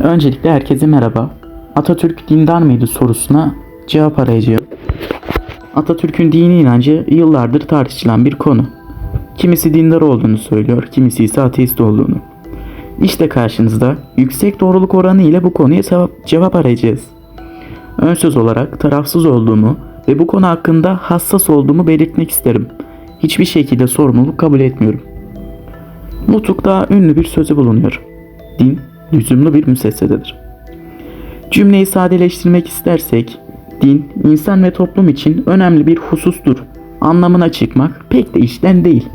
Öncelikle herkese merhaba. Atatürk dindar mıydı sorusuna cevap arayacağım. Atatürk'ün dini inancı yıllardır tartışılan bir konu. Kimisi dindar olduğunu söylüyor, kimisi ise ateist olduğunu. İşte karşınızda yüksek doğruluk oranı ile bu konuya cevap, arayacağız. Ön söz olarak tarafsız olduğumu ve bu konu hakkında hassas olduğumu belirtmek isterim. Hiçbir şekilde sorumluluk kabul etmiyorum. Nutuk'ta ünlü bir sözü bulunuyor. Din, lüzumlu bir müsessededir. Cümleyi sadeleştirmek istersek, din, insan ve toplum için önemli bir husustur. Anlamına çıkmak pek de işten değil.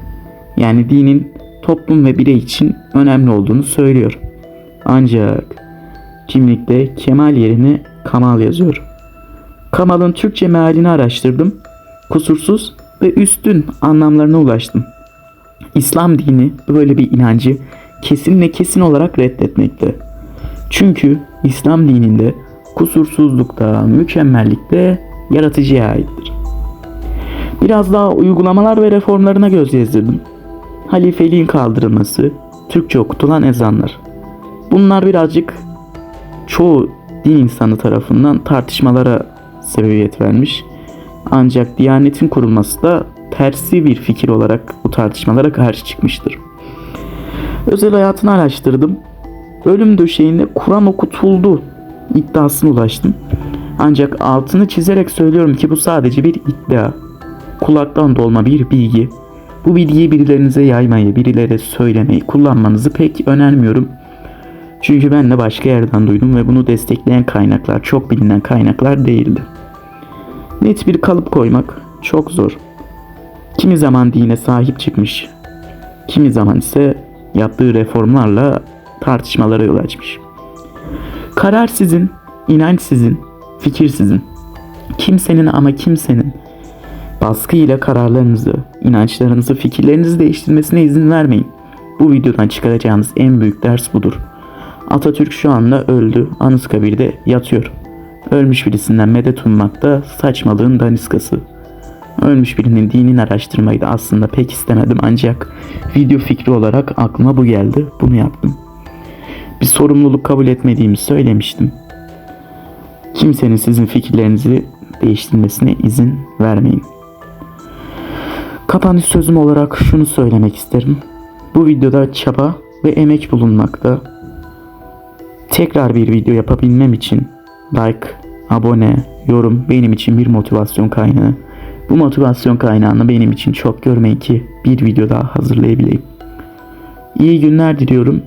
Yani dinin toplum ve birey için önemli olduğunu söylüyor. Ancak kimlikte kemal yerine kamal yazıyor. Kamal'ın Türkçe mealini araştırdım. Kusursuz ve üstün anlamlarına ulaştım. İslam dini böyle bir inancı kesinle kesin olarak reddetmekte. Çünkü İslam dininde kusursuzlukta, mükemmellikte yaratıcıya aittir. Biraz daha uygulamalar ve reformlarına göz gezdirdim. Halifeliğin kaldırılması, Türkçe okutulan ezanlar. Bunlar birazcık çoğu din insanı tarafından tartışmalara sebebiyet vermiş. Ancak Diyanet'in kurulması da tersi bir fikir olarak bu tartışmalara karşı çıkmıştır. Özel hayatını araştırdım. Ölüm döşeğinde Kur'an okutuldu iddiasına ulaştım. Ancak altını çizerek söylüyorum ki bu sadece bir iddia. Kulaktan dolma bir bilgi. Bu bilgiyi birilerinize yaymayı, birilere söylemeyi, kullanmanızı pek önermiyorum. Çünkü ben de başka yerden duydum ve bunu destekleyen kaynaklar çok bilinen kaynaklar değildi. Net bir kalıp koymak çok zor. Kimi zaman dine sahip çıkmış, kimi zaman ise yaptığı reformlarla tartışmalara yol açmış. Karar sizin, inanç sizin, fikir sizin. Kimsenin ama kimsenin baskı ile kararlarınızı, inançlarınızı, fikirlerinizi değiştirmesine izin vermeyin. Bu videodan çıkaracağımız en büyük ders budur. Atatürk şu anda öldü, Anıtkabir'de yatıyor. Ölmüş birisinden medet ummak da saçmalığın daniskası. Ölmüş birinin dinini araştırmayı da aslında pek istemedim ancak video fikri olarak aklıma bu geldi. Bunu yaptım. Bir sorumluluk kabul etmediğimi söylemiştim. Kimsenin sizin fikirlerinizi değiştirmesine izin vermeyin. Kapanış sözüm olarak şunu söylemek isterim. Bu videoda çaba ve emek bulunmakta. Tekrar bir video yapabilmem için like, abone, yorum benim için bir motivasyon kaynağı. Bu motivasyon kaynağını benim için çok görmeyin ki bir video daha hazırlayabileyim. İyi günler diliyorum.